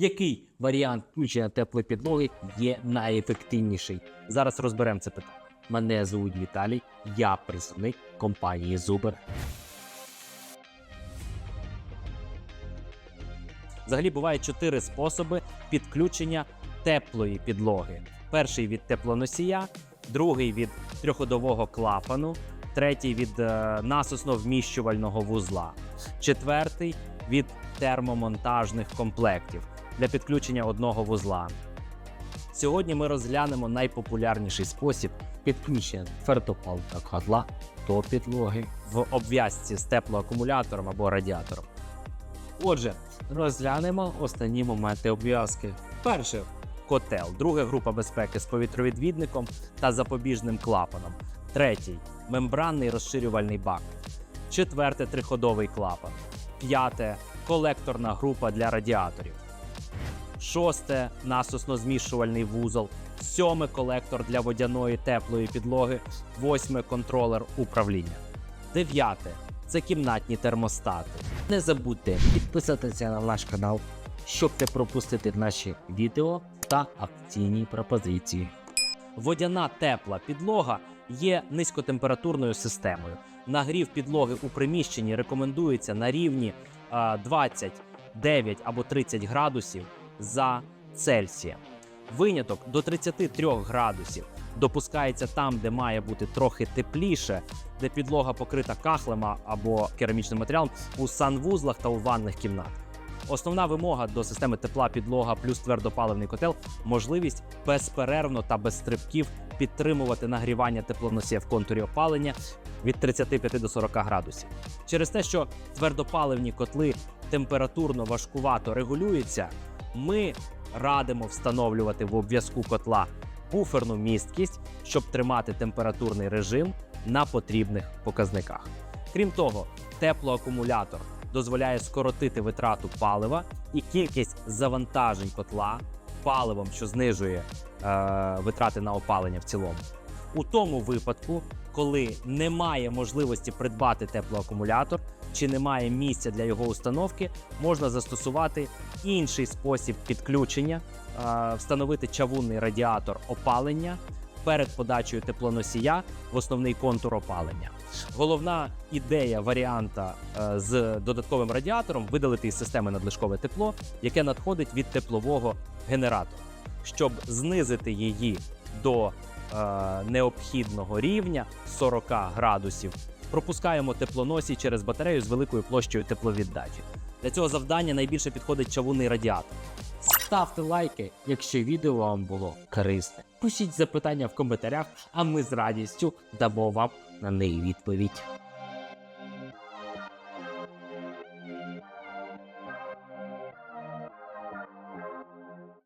Який варіант включення теплої підлоги є найефективніший? Зараз розберемо це питання. Мене звуть Віталій, я представник компанії Зубер. Взагалі буває чотири способи підключення теплої підлоги. Перший від теплоносія, другий від трьохходового клапану, третій від е, насосно-вміщувального вузла, четвертий від термомонтажних комплектів для підключення одного вузла. Сьогодні ми розглянемо найпопулярніший спосіб підключення твердопаливного котла до підлоги в обв'язці з теплоакумулятором або радіатором. Отже, розглянемо основні моменти обв'язки. Перше котел, друга група безпеки з повітровідвідником та запобіжним клапаном. Третій мембранний розширювальний бак. Четверте триходовий клапан. П'яте колекторна група для радіаторів. Шосте насосно-змішувальний вузол. Сьоме колектор для водяної теплої підлоги. Восьме контролер управління. Дев'яте це кімнатні термостати. Не забудьте підписатися на наш канал, щоб не пропустити наші відео та акційні пропозиції. Водяна тепла підлога є низькотемпературною системою. Нагрів підлоги у приміщенні рекомендується на рівні а, 29 або 30 градусів за Цельсієм. Виняток до 33 градусів допускається там, де має бути трохи тепліше, де підлога покрита кахлем а- або керамічним матеріалом у санвузлах та у ванних кімнатах. Основна вимога до системи тепла підлога плюс твердопаливний котел можливість безперервно та без стрибків підтримувати нагрівання теплоносія в контурі опалення від 35 до 40 градусів. Через те, що твердопаливні котли температурно важкувато регулюються, ми радимо встановлювати в обв'язку котла буферну місткість, щоб тримати температурний режим на потрібних показниках. Крім того, теплоакумулятор дозволяє скоротити витрату палива і кількість завантажень котла паливом, що знижує е, витрати на опалення в цілому. У тому випадку, коли немає можливості придбати теплоакумулятор чи немає місця для його установки, можна застосувати інший спосіб підключення, встановити чавунний радіатор опалення перед подачею теплоносія в основний контур опалення. Головна ідея варіанта е, з додатковим радіатором видалити із системи надлишкове тепло, яке надходить від теплового генератора, щоб знизити її до необхідного рівня 40 градусів. Пропускаємо теплоносій через батарею з великою площею тепловіддачі. Для цього завдання найбільше підходить чавунний радіатор. Ставте лайки, якщо відео вам було корисне. Пишіть запитання в коментарях, а ми з радістю дамо вам на неї відповідь.